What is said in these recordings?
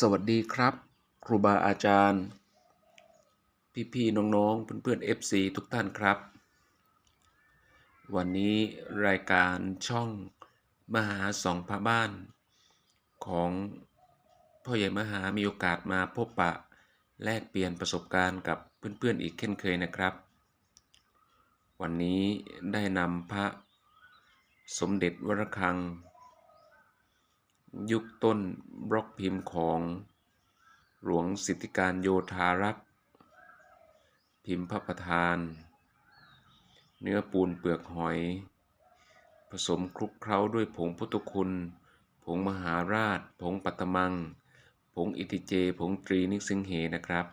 สวัสดีครับ ครูบาอาจารย์ พี่ๆน้องๆเพื่อนๆ FC ทุกท่านครับ วันนี้รายการช่องมหาสองพระบ้าน ของพ่อใหญ่มหามีโอกาสมาพบปะ แลกเปลี่ยนประสบการณ์กับเพื่อนๆอีกเช่นเคยนะครับ วันนี้ได้นำพระสมเด็จวรคัง ยุคต้นบล็อกพิมพ์ของหลวงสิทธิการโยธารักษ์พิมพ์พระประธาน เนื้อปูนเปลือกหอย ผสมคลุกเคล้าด้วยผงพุทธคุณ ผงมหาราช ผงปัตตมัง ผงอิติเจ ผงตรีนิสิงเหนะครับ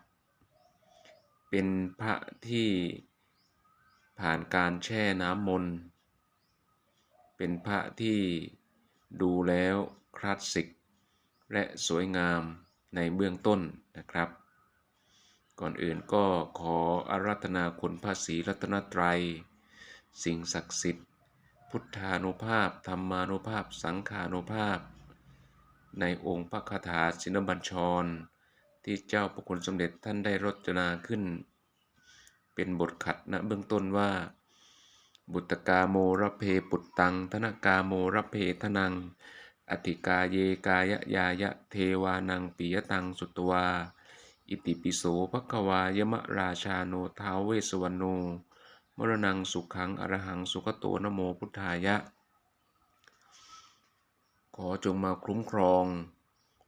เป็นพระที่ผ่านการแช่น้ำมนต์เป็นพระที่ดูแล้ว คลาสสิก และสวยงามในเบื้องต้นนะครับ ก่อนอื่นก็ขออารัธนาคุณพระศรีรัตนตรัย สิ่งศักดิ์สิทธิ์ พุทธานุภาพ ธรรมานุภาพ สังขานุภาพ ในองค์พระคาถาสินบัญชร ที่เจ้าประคุณสมเด็จท่านได้รจนาขึ้น เป็นบทขัดณเบื้องต้นว่าบุตรกาโมระเพปุตตัง ธนกาโมระเพทนัง อธิกาเยกายะยายะเทวานังปิยตังสุตวา อิติปิโสภควายมะราชาโนท้าวเวสวรรณโนมรณังสุขังอรหังสุขโตนโมพุทธายะ ขอจงมาคุ้มครอง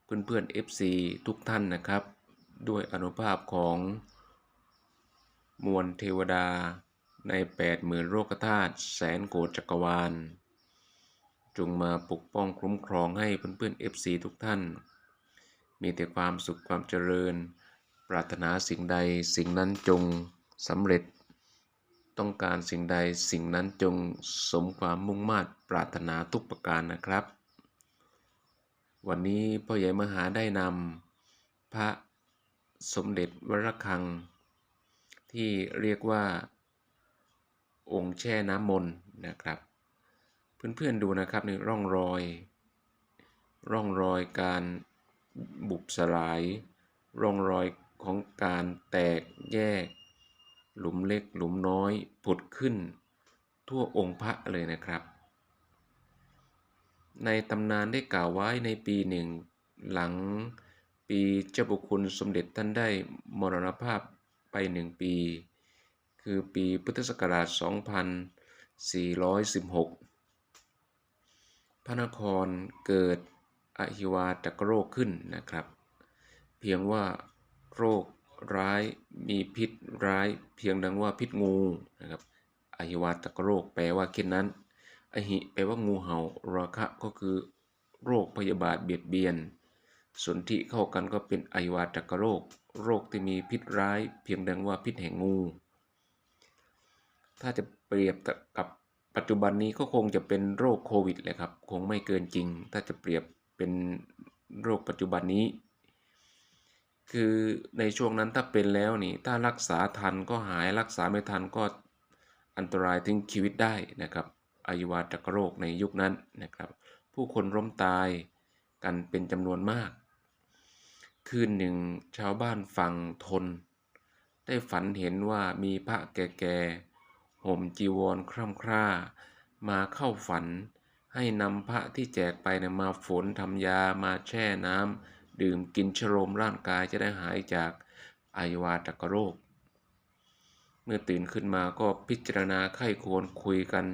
เพื่อนเพื่อน FC ทุกท่านนะครับ ด้วยอนุภาพของมวลเทวดาในแปดหมื่นโลกธาตุแสนโกฏจักรวาล จงมาปกป้องคุ้มครองให้เพื่อนๆ FC ทุกท่าน มีแต่ความสุขความเจริญ ปรารถนาสิ่งใดสิ่งนั้นจงสำเร็จ ต้องการสิ่งใดสิ่งนั้นจงสมความมุ่งมา่ปรารถนาทุกประการนะครับ วันนี้พ่อใหญ่มหาได้นำพระสมเด็จวรคัง ที่เรียกว่าองค์แช่น้ำมนต์นะครับ เพื่อนๆดูนะครับนี่ร่องรอย ร่องรอยการบุบสลาย ร่องรอยของการแตกแยก หลุมเล็กหลุมน้อยผุดขึ้น ทั่วองค์พระเลยนะครับ ในตำนานได้กล่าวไว้ในปีหนึ่งหลังปีเจ้าบุคุณสมเด็จท่านได้มรณภาพไปหนึ่งปี คือปีพุทธศักราช 2416 พระนครเกิดอหิวาตกโรคขึ้นนะครับ เพียงว่าโรคร้ายมีพิษร้าย เพียงดังว่าพิษงูนะครับอหิวาตกโรคแปลว่าเช่นนั้นอหิแปลว่างูเห่าราคะก็คือโรคพยาบาทเบียดเบียน สนธิเข้ากันก็เป็นอหิวาตกโรค โรคที่มีพิษร้าย เพียงดังว่าพิษแห่งงู ถ้าจะเปรียบกับ ปัจจุบันนี้ก็คงจะเป็นโรคโควิดแหละครับ คงไม่เกินจริง ถ้าจะเปรียบเป็นโรคปัจจุบันนี้ คือในช่วงนั้นถ้าเป็นแล้วนี่ถ้ารักษาทันก็หายรักษาไม่ทันก็อันตรายถึงชีวิตได้นะครับอายุวาตกโรคในยุคนั้นนะครับ ผู้คนร่มตายกันเป็นจำนวนมาก คืนหนึ่งชาวบ้านฝั่งทน ได้ฝันเห็นว่ามีพระแก่ๆ ห่มจีวรคร่ำคร่า มาเข้าฝัน ให้นำพระที่แจกไปนะมาฝนทำยามาแช่น้ำดื่มกินชโลมร่างกายจะได้หายจากอายาวาตกโรค เมื่อตื่นขึ้นมาก็พิจารณาไข้ควรคุยกัน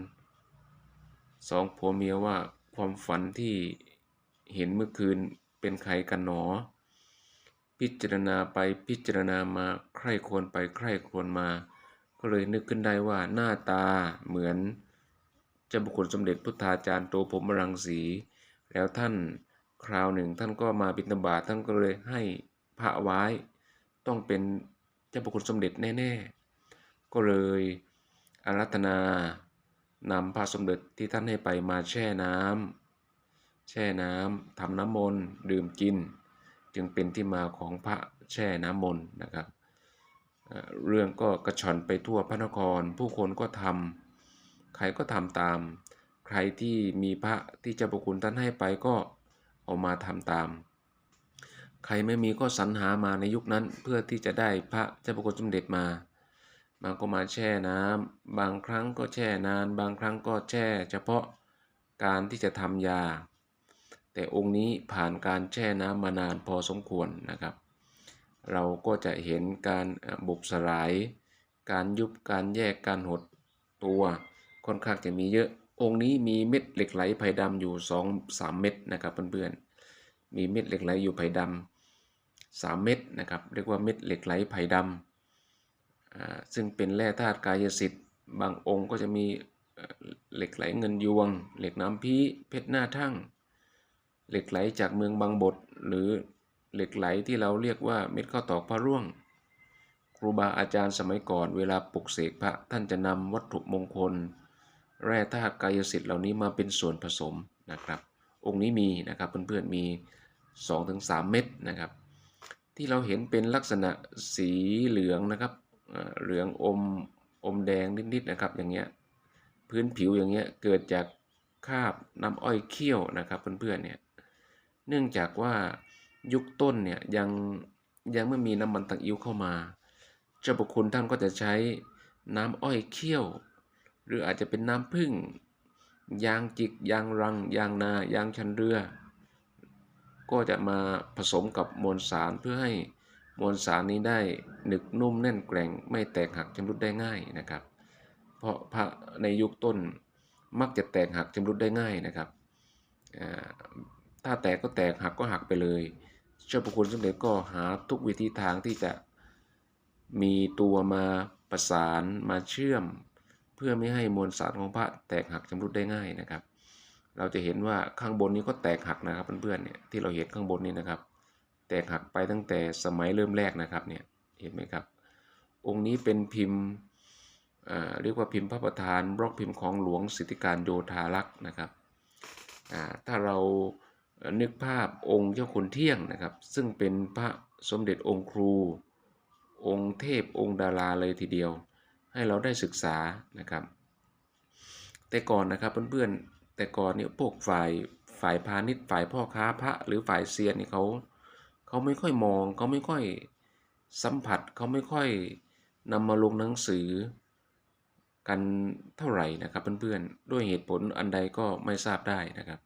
สองผัวเมียว่าความฝันที่เห็นเมื่อคืนเป็นใครกันหนอ พิจารณาไปพิจารณามาใคร่ควรไปใคร่ควรมา ก็เลยนึกขึ้นได้ว่าหน้าตาเหมือนเจ้าบุคคลสมเด็จพุทธาจารย์โตพรหมรังสี แล้วท่านคราวหนึ่งท่านก็มาบิณฑบาตท่านก็เลยให้พระไว้ ต้องเป็นเจ้าบุคคลสมเด็จแน่ๆ ก็เลยอารัตนานำพระสมเด็จที่ท่านให้ไปมาแช่น้ำแช่น้ำทำน้ำมนต์ดื่มกิน จึงเป็นที่มาของพระแช่น้ำมนต์นะครับ เรื่องก็กระชอนไปทั่วพระนคร ผู้คนก็ทำใครก็ทำตาม ใครที่มีพระที่เจ้าประคุณท่านให้ไปก็เอามาทำตาม ใครไม่มีก็สรรหามาในยุคนั้นเพื่อที่จะได้พระเจ้าประคุณสมเด็จมา บางก็มาแช่น้ำบางครั้งก็แช่นาน บางครั้งก็แช่ เฉพาะการที่จะทำยา แต่องค์นี้ผ่านการแช่น้ำมานานพอสมควรนะครับ เราก็จะเห็นการบุบสลาย การยุบการแยกการหดตัวค่อนข้างจะมีเยอะ องค์นี้มีเม็ดเหล็กไหลไผ่ดำอยู่ 2 3 เม็ดนะครับเพื่อนๆ มีเม็ดเหล็กไหลอยู่ไผ่ดำ3เม็ดนะครับเรียกว่าเม็ดเหล็กไหลไผ่ดำซึ่งเป็นแร่ธาตุกายสิทธิ์บางองค์ก็จะมีเหล็กไหลเงินยวง เหล็กน้ำพีเพชรหน้าทั่ง เหล็กไหลจากเมืองบางบทหรือ เหล็กไหลที่เราเรียกว่าเม็ดข้าวตอกพระร่วง ครูบาอาจารย์สมัยก่อนเวลาปลุกเสกพระท่านจะนำวัตถุมงคล แร่ธาตุกายสิทธิ์เหล่านี้มาเป็นส่วนผสมนะครับ องค์นี้มีนะครับเพื่อนๆมี 2-3 เม็ดนะครับ ที่เราเห็นเป็นลักษณะสีเหลืองนะครับเหลืองอมอมแดงนิดๆนะครับอย่างเงี้ยพื้นผิวอย่างเงี้ยเกิดจากคาบน้ำอ้อยเคี่ยวนะครับเพื่อนๆเนี่ยเนื่องจากว่า ยุคต้นเนี่ยยังยังไม่มีน้ำมันตังอิ้วเข้ามา เจ้าประคุณท่านก็จะใช้น้ำอ้อยเคี่ยว หรืออาจจะเป็นน้ำผึ้งยางจิก ยางรัง ยางนา ยางชันเรือ ก็จะมาผสมกับมวลสารเพื่อให้มวลสารนี้ได้หนึกนุ่มแน่นแกร่งไม่แตกหักชำรุดได้ง่ายนะครับ เพราะพระในยุคต้นมักจะแตกหักชำรุดได้ง่ายนะครับถ้าแตกก็แตกหักก็หักไปเลย เจ้าพระคุณสมเด็จก็หาทุกวิธีทางที่จะมีตัวมาประสานมาเชื่อม เพื่อไม่ให้มวลสารของพระแตกหักชำรุดได้ง่ายนะครับ เราจะเห็นว่าข้างบนนี้ก็แตกหักนะครับเพื่อนๆเนี่ยที่เราเห็นข้างบนนี้นะครับ แตกหักไปตั้งแต่สมัยเริ่มแรกนะครับเนี่ยเห็นไหมครับ องค์นี้เป็นพิมพ์เรียกว่าพิมพ์พระประธานบล็อกพิมพ์ของหลวงสิทธิการโยธารักษ์นะครับถ้าเรา นึกภาพองค์เจ้าขุนเที่ยงนะครับ ซึ่งเป็นพระสมเด็จองค์ครู องค์เทพองค์ดาราเลยทีเดียว ให้เราได้ศึกษานะครับ แต่ก่อนนะครับเพื่อนๆแต่ก่อนเนี่ยพวกฝ่ายฝ่ายพาณิชย์ฝ่ายพ่อค้าพระหรือฝ่ายเซียนนี่เขาเขาไม่ค่อยมองเขาไม่ค่อยสัมผัสเขาไม่ค่อยนำมาลงหนังสือกันเท่าไหร่นะครับเพื่อนๆด้วยเหตุผลอันใดก็ไม่ทราบได้นะครับ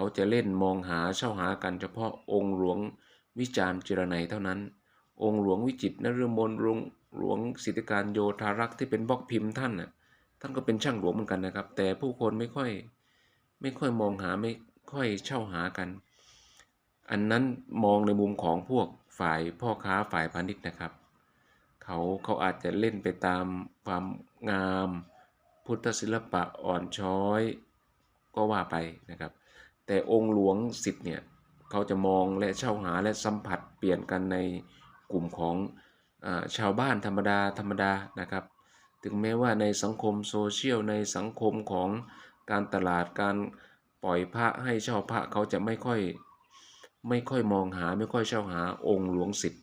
เขาจะเล่นมองหาเช่าหากันเฉพาะองค์หลวงวิจารณ์จิรนัยเท่านั้น องค์หลวงวิจิตรนฤมลหลวงหลวงสิทธิการโยธารักษ์ที่เป็นบล็อกพิมพ์ท่านน่ะท่านก็เป็นช่างหลวงเหมือนกันนะครับ แต่ผู้คนไม่ค่อยไม่ค่อยมองหาไม่ค่อยเช่าหากัน อันนั้นมองในมุมของพวกฝ่ายพ่อค้าฝ่ายพาณิชย์นะครับ เขาเขาอาจจะเล่นไปตามความงาม พุทธศิลปะอ่อนช้อย ก็ว่าไปนะครับ แต่องค์หลวงสิทธิ์เนี่ยเขาจะมองและเช่าหาและสัมผัสเปลี่ยนกันในกลุ่มของอชาวบ้านธรรมดาธรรมดานะครับ ถึงแม้ว่าในสังคมโซเชียลในสังคมของการตลาดการปล่อยพระให้เช่าพระเขาจะไม่ค่อยไม่ค่อยมองหาไม่ค่อยเช่าหาองค์หลวงสิทธิ์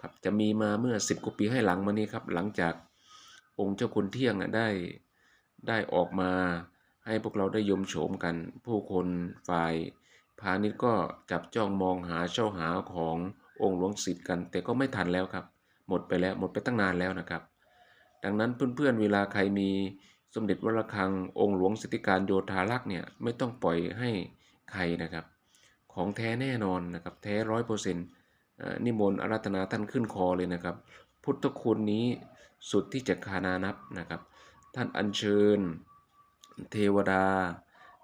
ครับจะมีมาเมื่อ 10กว่าปีให้หลังมานี้ครับหลังจากองค์เจ้าคุณเที่ยงได้ได้ออกมา ให้พวกเราได้ยมโฉมกัน ผู้คนฝ่ายพาณิชย์ก็จับจ้องมองหาเช่าหาขององค์หลวงสิทธิ์กัน แต่ก็ไม่ทันแล้วครับ หมดไปแล้วหมดไปตั้งนานแล้วนะครับ ดังนั้นเพื่อนๆเวลาใครมีสมเด็จวรคังองค์หลวงสิทธิการโยธารักษ์เนี่ยไม่ต้องปล่อยให้ใครนะครับ ของแท้แน่นอนนะครับแท้ร้อยเปอร์เซ็นต์นิมนต์อารัธนาท่านขึ้นคอเลยนะครับ พุทธคุณนี้สุดที่จะคานานับนะครับ ท่านอัญเชิญ เทวดา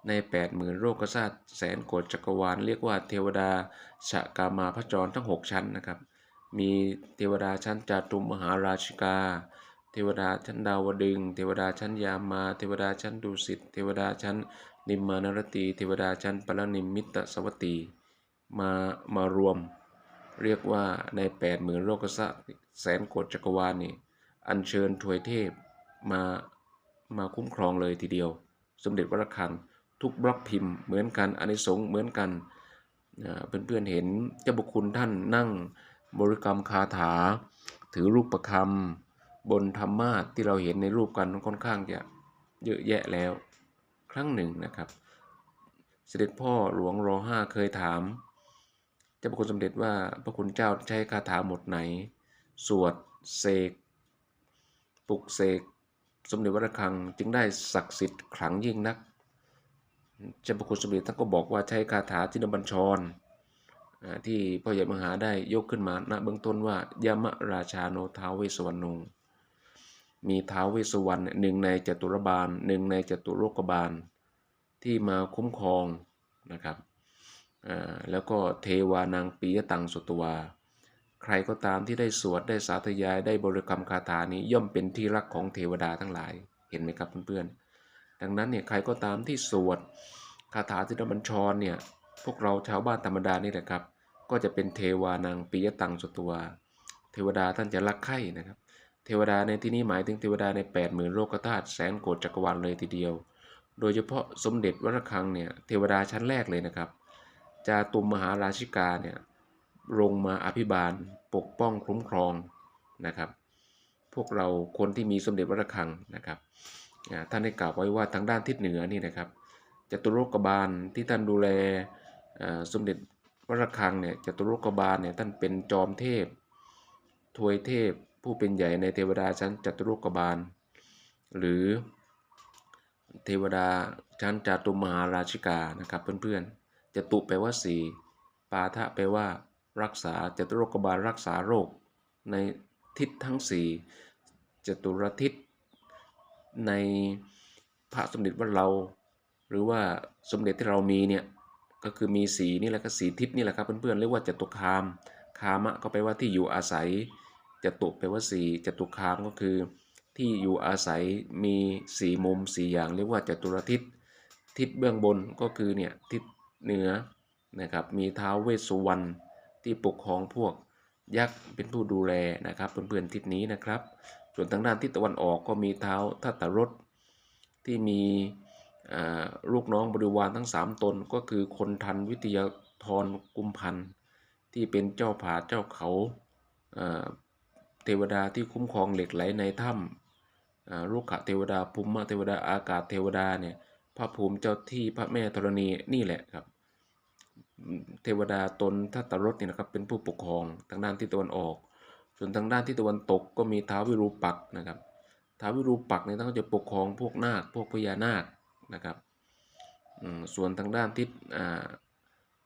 ใน8ปดหมื่นโลกศาสตร์แสนโกดจักรวาล เรียกว่าเทวดาชะกามาพระจรทั้ง 6 ชั้นนะครับ มีเทวดาชั้นจาตุมหาราชิกา เทวดาชั้นดาวดึง เทวดาชั้นยามา เทวดาชั้นดุสิต เทวดาชั้นนิมมานรตี เทวดาชั้นปรนิมมิตสวัตีมามารวม เรียกว่าใน8ปดหมื่นโลกศาสตร์แสนโกดจักรวาลนี่อัญเชิญถวยเทพมา มาคุ้มครองเลยทีเดียว สมเด็จวรคังทุกบล็อกพิมพ์เหมือนกันอนิสงส์เหมือนกันเพื่อนๆเห็นเจ้าบุคคลท่านนั่งบริกรรมคาถา ถือรูปประคำบนธรรมาทที่เราเห็นในรูปกันค่อนข้างจะเยอะแยะแล้ว ครั้งหนึ่งนะครับ เสด็จพ่อหลวงรอห้าเคยถาม เจ้าพระคุณสมเด็จว่าพระคุณเจ้าใช้คาถาหมดไหน สวดเสกปลุกเสก สมเด็จวัดระฆังจึงได้ศักดิ์สิทธิ์ขลังยิ่งนักเจ้าพระคุณสมเด็จท่านก็บอกว่าใช้คาถาทินบัญชรที่พ่อใหญ่มหาได้ยกขึ้นมาณเบื้องต้นว่ายมราชาโนท้าวเวสสวรรณงมีท้าวเวสสวรรณหนึ่งในจตุรบาลหนึ่งในจตุโลกบาล ที่มาคุ้มครองนะครับแล้วก็เทวานางปียตังสุตวา ใครก็ตามที่ได้สวดได้สาธยายได้บริกรรมคาถานี้ย่อมเป็นที่รักของเทวดาทั้งหลาย เห็นไหมครับเพื่อนๆ ดังนั้นเนี่ยใครก็ตามที่สวดคาถาทินบัญชรเนี่ยพวกเราชาวบ้านธรรมดานี่แหละครับ ก็จะเป็นเทวานางปิยตังสุตวเทวดาท่านจะรักใคร่นะครับ เทวดาในที่นี้หมายถึงเทวดาใน8ปดหมื่นโลกธาตุแสนโกฏจักรวาลเลยทีเดียว โดยเฉพาะสมเด็จวรคังเนี่ยเทวดาชั้นแรกเลยนะครับ จาตุมมหาราชิกาเนี่ย ลงมาอภิบาลปกป้องคุ้มครองนะครับ พวกเราคนที่มีสมเด็จวรคังนะครับท่านได้กล่าวไว้ว่าทางด้านทิศเหนือนี่นะครับจตุโลกบาลที่ท่านดูแลสมเด็จวรคังเนี่ยจตุโลกบาลเนี่ยท่านเป็นจอมเทพทวยเทพผู้เป็นใหญ่ในเทวดาชั้นจตุโลกบาล หรือเทวดาชั้นจตุมหาราชิกานะครับเพื่อนๆจตุแปลว่าสีปาทะแปลว่า รักษาจตุโลกบาลรักษาโรค ในทิศทั้งสี่จตุรทิศในพระสมเด็จว่าเรา หรือว่าสมเด็จที่เรามีเนี่ยก็คือมีสีนี่แหละก็สีทิศนี่แหละครับเพื่อนๆเรียกว่าจตุคาม คามะก็แปลว่าที่อยู่อาศัยจตุแปลว่าสีจตุคามก็คือ ที่อยู่อาศัยมีสีมุมสีอย่างเรียกว่าจตุรทิศทิศเบื้องบนก็คือเนี่ยทิศเหนือนะครับมีท้าวเวสสุวรรณ ที่ปกครองพวกยักษ์เป็นผู้ดูแลนะครับเพื่อนๆทิศนี้นะครับ ส่วนทางด้านทิศตะวันออกก็มีเท้าทัตตรสที่มีลูกน้องบริวารทั้ง 3 ตนก็คือคนทันวิทยาธรกุมพันธ์ที่เป็นเจ้าผาเจ้าเขาเทวดาที่คุ้มครองเหล็กไหลในถ้ำลูกขะเทวดาภูมิเทวดาอากาศเทวดาเนี่ยพระภูมิเจ้าที่พระแม่ธรณีนี่แหละครับ เทวดาตนทัตตรสเนี่ยนะครับเป็นผู้ปกครองทางด้านทิศตะวันออก ส่วนทางด้านทิศตะวันตกก็มีท้าววิรูปักนะครับท้าววิรูปักเนี่ยท่านก็จะปกครองพวกนาคพวกพญานาคนะครับส่วนทางด้านทิศ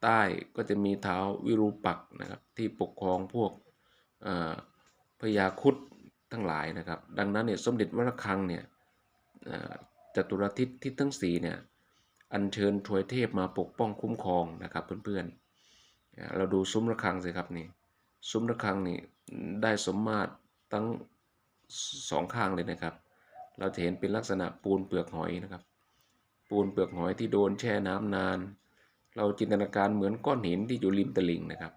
ใต้ก็จะมีท้าววิรูปักนะครับที่ปกครองพวกพญาคุดทั้งหลายนะครับ ดังนั้นเนี่ยสมเด็จวรคังเนี่ยอ่าจตุรทิศทิศทั้งสี่เนี่ย อัญเชิญถวยเทพมาปกป้องคุ้มครองนะครับเพื่อนๆอ่าเราดูซุ้มระฆังสิครับนี่ซุ้มระฆังนี่ได้สมมาตรทั้งสองข้างเลยนะครับ เราจะเห็นเป็นลักษณะปูนเปลือกหอยนะครับ ปูนเปลือกหอยที่โดนแช่น้ำนาน เราจินตนาการเหมือนก้อนหินที่อยู่ริมตลิ่งนะครับ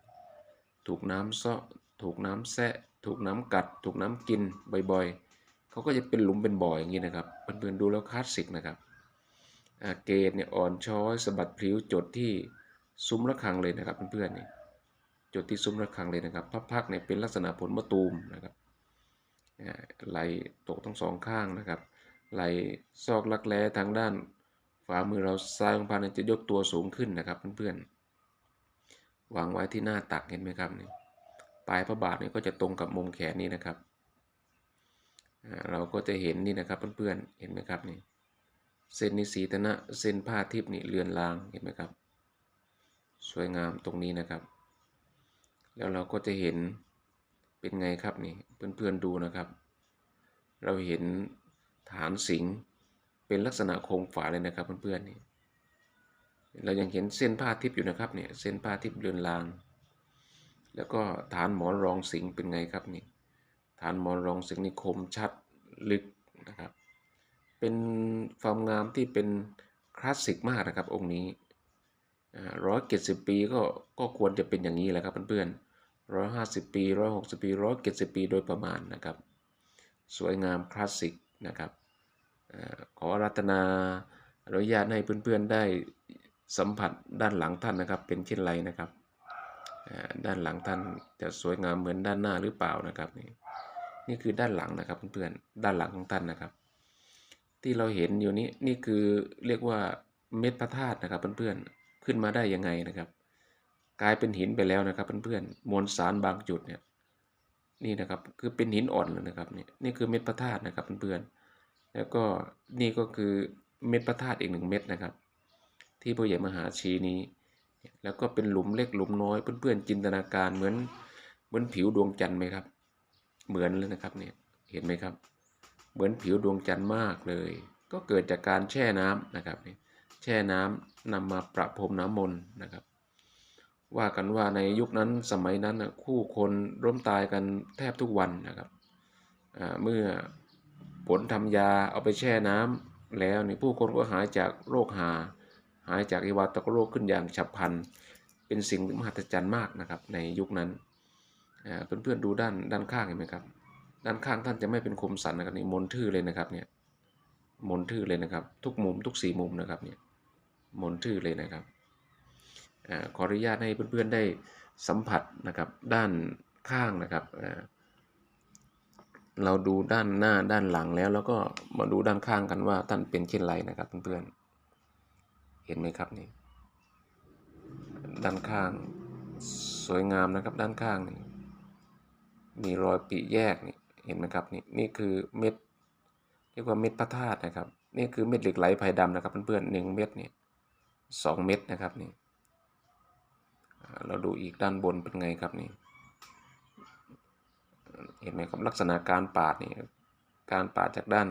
ถูกน้ำเซาะถูกน้ำแซะ ถูกน้ำกัด ถูกน้ำกินบ่อยๆเขาก็จะเป็นหลุมเป็นบ่ออย่างนี้นะครับเพื่อนๆดูแล้วคลาสสิกนะครับ เกตเนี่ยอ่อนช้อยสะบัดพลิ้วจดที่ซุ้มระฆังเลยนะครับเพื่อนๆนี่จดที่ซุ้มระฆังเลยนะครับพระพักเนี่ยเป็นลักษณะผลมะตูมนะครับไหลตกทั้งสองข้างนะครับไหลซอกลักแร้ทางด้านฝ่ามือเราซ้ายของพานจะยกตัวสูงขึ้นนะครับเพื่อนๆวางไว้ที่หน้าตักเห็นไหมครับนี่ปลายพระบาทเนี่ยก็จะตรงกับมุมแขนนี้นะครับเราก็จะเห็นนี่นะครับเพื่อนๆเห็นไหมครับนี่ เส้นนิสีตนะเส้นผ้าทิพนี่เลือนลางเห็นไหมครับ สวยงามตรงนี้นะครับ แล้วเราก็จะเห็นเป็นไงครับนี่เพื่อนๆดูนะครับ เราเห็นฐานสิงเป็นลักษณะโครงฝาเลยนะครับเพื่อนๆนี่เรายังเห็นเส้นผ้าทิพย์อยู่นะครับเนี่ยเส้นผ้าทิพย์เลือนลาง แล้วก็ฐานหมอนรองสิงเป็นไงครับนี่ฐานหมอนรองสิงนี่คมชัดลึกนะครับ เป็นความงามที่เป็นคลาสสิกมากนะครับองค์นี้ร้อยเจ็ดสิบปีก็ก็ควรจะเป็นอย่างนี้แหละครับเพื่อนๆร้อยห้าสิบปีร้อยหกสิบปีร้อยเจ็ดสิบปีโดยประมาณนะครับ สวยงามคลาสสิกนะครับอขอรัตนาอนุญาตให้เพื่อนๆได้สัมผัสด้านหลังท่านนะครับ เป็นเช่นไรนะครับด้านหลังท่านจะสวยงามเหมือนด้านหน้าหรือเปล่านะครับนี่นี่คือด้านหลังนะครับเพื่อนๆด้านหลังของท่านนะครับ ที่เราเห็นอยู่นี้นี่คือเรียกว่าเม็ดพระธาตุนะครับเพื่อนๆขึ้นมาได้ยังไงนะครับ กลายเป็นหินไปแล้วนะครับเพื่อนๆมวลสารบางจุดเนี่ยนี่นะครับคือเป็นหินอ่อนเลยนะครับนี่นี่คือเม็ดพระธาตุนะครับเพื่อนๆแล้วก็นี่ก็คือเม็ดพระธาตุอีกหนึ่งเม็ดนะครับ ที่พ่อใหญ่มหาชีนี้ แล้วก็เป็นหลุมเล็กหลุมน้อยเพื่อนๆจินตนาการเหมือนเหมือนผิวดวงจันทร์ไหมครับ เหมือนเลยนะครับเนี่ยเห็นไหมครับ เหมือนผิวดวงจันทร์มากเลย ก็เกิดจากการแช่น้ำนะครับแช่น้ำนำมาประพรมน้ำมนต์นะครับ ว่ากันว่าในยุคนั้นสมัยนั้นคู่คนร่มตายกันแทบทุกวันนะครับเมื่อผลทำยาเอาไปแช่น้ำแล้วนี่ผู้คนก็หายจากโรคหา หายจากอิวัตกโรคขึ้นอย่างฉับพลัน เป็นสิ่งมหัศจรรย์มากนะครับในยุคนั้นเพื่อนๆดูด้านด้านข้างเห็นไหมครับ ด้านข้างท่านจะไม่เป็นคมสันนะครับนี่มนทื่อเลยนะครับเนี่ยมนทื่อเลยนะครับ ทุกมุมทุกสีมุมนะครับเนี่ยมนทื่อเลยนะครับอขออนุญาตให้เพื่อนๆได้สัมผัสนะครับด้านข้างนะครับเราดูด้านหน้าด้านหลังแล้วแล้วก็มาดูด้านข้างกันว่าท่านเป็นเช่นไรนะครับเพื่อนๆเห็นไหมครับนี่ด้านข้างสวยงามนะครับด้านข้างนี่มีรอยปีแยกนี่ เห็นไหมครับนี่นี่คือเม็ดเรียกว่าเม็ดพระธาตุนะครับ นี่คือเม็ดเหล็กไหลไผ่ดำนะครับเพื่อนๆหนึ่งเม็ดนี่สองเม็ดนะครับนี่เราดูอีกด้านบนเป็นไงครับนี่เห็นไหมครับลักษณะการปาดนี่การปาดจากด้าน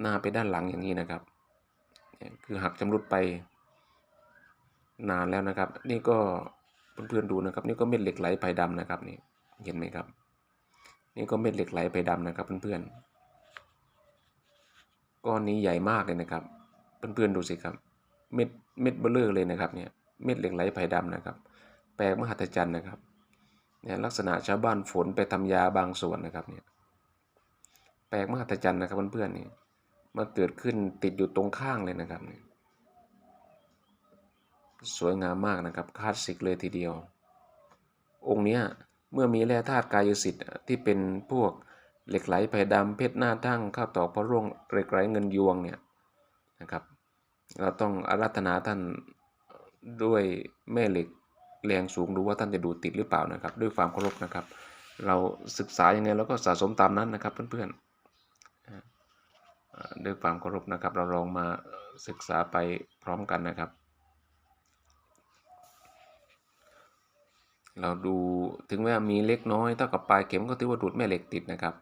หน้าไปด้านหลังอย่างนี้นะครับคือหักชำรุดไปนานแล้วนะครับ นี่ก็เพื่อนๆดูนะครับ นี่ก็เม็ดเหล็กไหลไผ่ดำนะครับนี่เห็นไหมครับ นี่ก็เม็ดเหล็กไหลไผ่ดำนะครับเพื่อนๆก้อนนี้ใหญ่มากเลยนะครับ เพื่อนๆดูสิครับ เม็ดเม็ดเบลเลอร์เลยนะครับเนี่ยเม็ดเหล็กไหลไผ่ดำนะครับ แปลกมหัศจรรย์นะครับเนี่ยลักษณะชาวบ้านฝนไปทำยาบางส่วนนะครับเนี่ยแปลกมหัศจรรย์นะครับเพื่อนๆนี่มาเกิดขึ้นติดอยู่ตรงข้างเลยนะครับเนี่ยสวยงามมากนะครับคลาสสิกเลยทีเดียว องค์เนี้ย เมื่อมีแร่ธาตุกายสิทธิ์ที่เป็นพวกเหล็กไหลไผ่ดำเพชรหน้าทั่งข้าวตอกพระร่วงเหล็กไหลเงินยวงเนี่ยนะครับ เราต้องอารัธนาท่านด้วยแม่เหล็กแรงสูงดูว่าท่านจะดูติดหรือเปล่านะครับ ด้วยความเคารพนะครับ เราศึกษายังไงเราก็สะสมตามนั้นนะครับเพื่อนๆอ่อ่าด้วยความเคารพนะครับ เราลองมาศึกษาไปพร้อมกันนะครับ เราดูถึงแม้มีเล็กน้อยเท่ากับปลายเข็มก็ถือว่าดูดแม่เหล็กติดนะครับ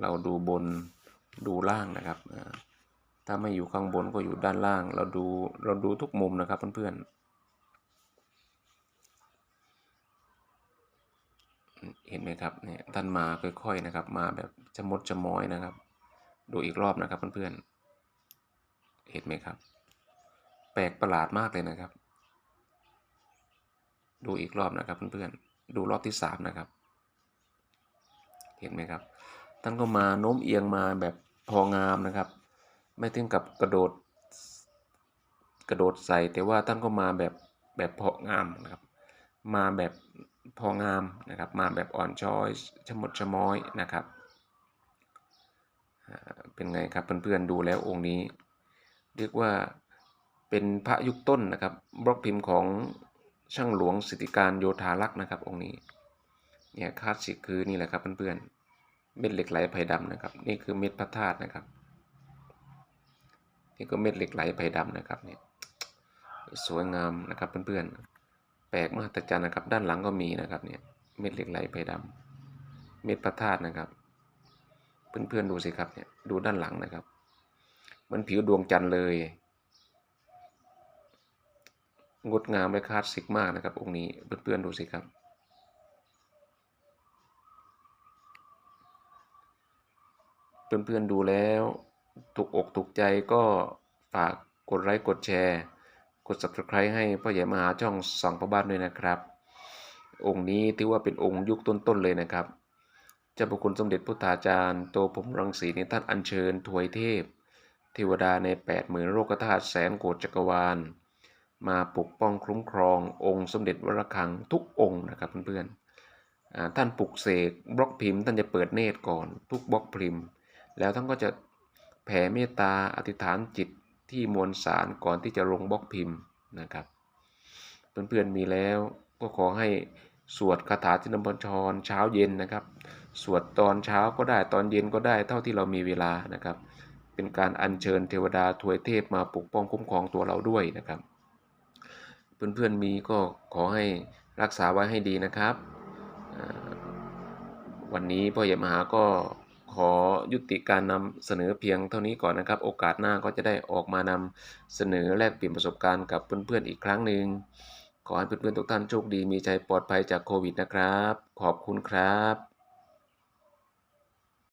เราดูบนดูล่างนะครับ ถ้าไม่อยู่ข้างบนก็อยู่ด้านล่าง เราดูเราดูทุกมุมนะครับเพื่อนๆ เห็นไหมครับเนี่ยท่านมาค่อยๆนะครับ มาแบบจะมดจะม้อยนะครับ ดูอีกรอบนะครับเพื่อนๆ เห็นไหมครับ แปลกประหลาดมากเลยนะครับ ดูอีกรอบนะครับเพื่อนๆ ดูรอบที่สามนะครับ เห็นไหมครับ ท่านก็มาโน้มเอียงมาแบบพองามนะครับ ไม่ถึงกับกระโดด กระโดดใส่แต่ว่าท่านก็มาแบบแบบพองามนะครับ มาแบบพองามนะครับ มาแบบอ่อนช้อยชะมดชะม้อยนะครับเป็นไงครับเพื่อนๆดูแล้วองค์นี้ เรียกว่าเป็นพระยุคต้นนะครับ บล็อกพิมพ์ของ ช่างหลวงสิทธิการโยธารักษ์นะครับ องค์นี้เนี่ยคาสิกคือนี่แหละครับเพื่อนๆเม็ดเหล็กไหลไผ่ดำนะครับ นี่คือเม็ดพระธาตุนะครับนี่ก็เม็ดเหล็กไหลไผ่ดำนะครับเนี่ยสวยงามนะครับเพื่อนๆแปลกมหัศจรรย์นะครับ ด้านหลังก็มีนะครับเนี่ยเม็ดเหล็กไหลไผ่ดำเม็ดพระธาตุนะครับ เพื่อนๆดูสิครับเนี่ยดูด้านหลังนะครับเหมือนผิวดวงจันทร์เลย งดงามและคลาสสิกมากนะครับ องค์นี้เพื่อนๆดูสิครับ เพื่อนๆดูแล้วถูกอกถูกใจก็ฝากกดไลค์กดแชร์ กด subscribe ให้พ่อใหญ่มหาช่องสองพ่อบ้านด้วยนะครับ องค์นี้ถือว่าเป็นองค์ยุคต้นๆเลยนะครับเจ้าพระคุณสมเด็จพุทธาจารย์โตผมรังสีในท่านอัญเชิญถวยเทพ เทวดาในแปดหมื่นโลกธาตุแสนโกฏจักรวาล มาปกป้องคุ้มครององค์สมเด็จวรคังทุกองค์นะครับเพื่อนๆอ่าท่านปลุกเสกบล็อกพิมพ์ท่านจะเปิดเนตรก่อน ทุกบล็อกพิมพ์ แล้วท่านก็จะแผ่เมตตาอธิษฐานจิตที่มวลสารก่อนที่จะลงบล็อกพิมพ์นะครับเพื่อนๆมีแล้วก็ขอให้สวดคาถาชินบัญชรเช้าเย็นนะครับ สวดตอนเช้าก็ได้ตอนเย็นก็ได้เท่าที่เรามีเวลานะครับ เป็นการอัญเชิญเทวดาทวยเทพมาปกป้องคุ้มครองตัวเราด้วยนะครับ เพื่อนๆมีก็ขอให้รักษาไว้ให้ดีนะครับ วันนี้พ่อใหญ่มหาก็ขอยุติการนำเสนอเพียงเท่านี้ก่อนนะครับ โอกาสหน้าก็จะได้ออกมานำเสนอแลกเปลี่ยนประสบการณ์กับเพื่อนๆอีกครั้งหนึ่งขอให้เพื่อนๆทุกท่านโชคดีมีใจปลอดภัยจากโควิดนะครับ ขอบคุณครับ